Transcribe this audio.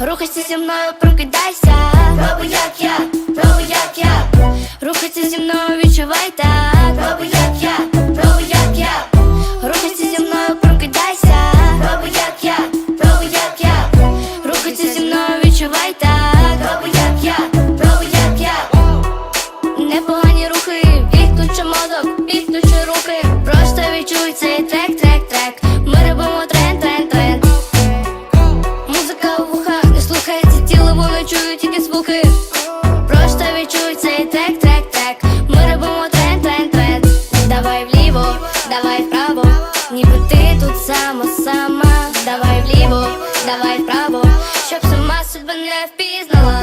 Рухайся зі мною, прокидайся. Роби як я, роби як я. Рухайся зі мною, відчувай так. Роби як я, роби як я. Рухайся зі мною, прокидайся. Роби як я, роби як я. Рухайся зі мною, відчувай так. Роби як я, роби як я. Непогані рухи, відключи мозок, тіло, воно тільки звуки. Просто відчуй цей трек, трек, трек. Ми робимо тренд, тренд, тренд. Давай вліво, давай вправо. Ніби ти тут сама, сама. Давай вліво, давай вправо. Щоб сама себе не впізнала.